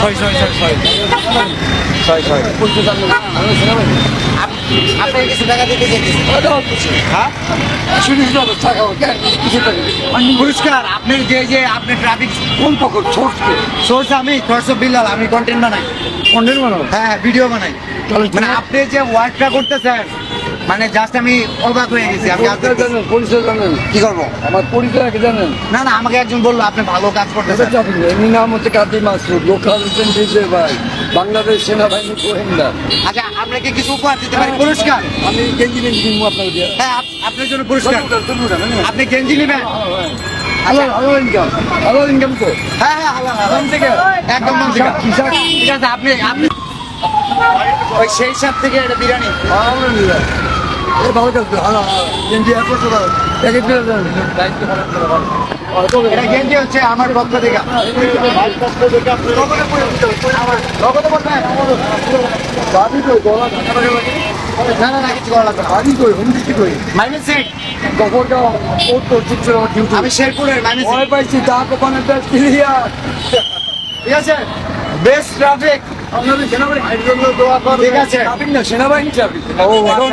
ছয় ছয় ছয় ছয়। ছয় ছয়। আপনি কিছু টাকা দিতে চাইতেছেন হ্যাঁ? পুরস্কার আপনি যে যে আপনি ট্রাফিক কোন পকর সোর্স সোর্স আমি সোর্স বিল্লাল আমি কন্টেন্ট বানাই। কন্টেন্ট বানাও? হ্যাঁ ভিডিও বানাই। মানে আপনি যে ওয়ার্কটা করতেছেন মানে জাস্ট আমি অবাক হয়ে গেছি আমি পরিচয় আপনাকে- জানেন পরিচয় জানেন। কি করব? আমার পরিচয় আগে জানেন। না না আমাকে একজন বলল আপনি ভালো কাজ করতেছেন। এমনি নাম হচ্ছে কাদি মাসুদ লোকাল ডিজে ভাই বাংলাদেশ সেনাবাহিনী গোয়েন্দা। আচ্ছা আপনাকে কিছু উপহার দিতে পারি? পুরস্কার? আমি গেঞ্জি গেঞ্জি কিনবো আপনাকে দিয়ে। হ্যাঁ আপনার জন্য পুরস্কার। হ্যাঁ, আপনি গেঞ্জি নেবেন? ইনকাম ইনকাম তো। হ্যাঁ হ্যাঁ হালাল, হালাল। থেকে। একদম নাম থেকে। কিসাক ঠিক আছে আপনি আপনি ওই সেই সাত থেকে এটা বিরিয়ানি। ভালো তো ভালো ভালো। গেঞ্জি এক বছর ভালো। প্যাকেট করে দেন। এটা গেঞ্জি হচ্ছে আমার পক্ষ থেকে। নগদে বলবেন? দাবি কই গলা ঢাকা ঢাকা লাগে না না না কিছু করা লাগবে না। দাবি কই? হুমকি কই? মাইনুল শেখ কখনটা ও তো ঠিকছে ডিউটি আমি শেরপুরের মাইনুল ভয় পাইছি তা ক্লিয়ার। ঠিক আছে। Best traffic. আপনাদের সেনাবাহিনী। ঠিক আছে। ট্রাফিক না সেনাবাহিনী ট্রাফিক। ও, এখন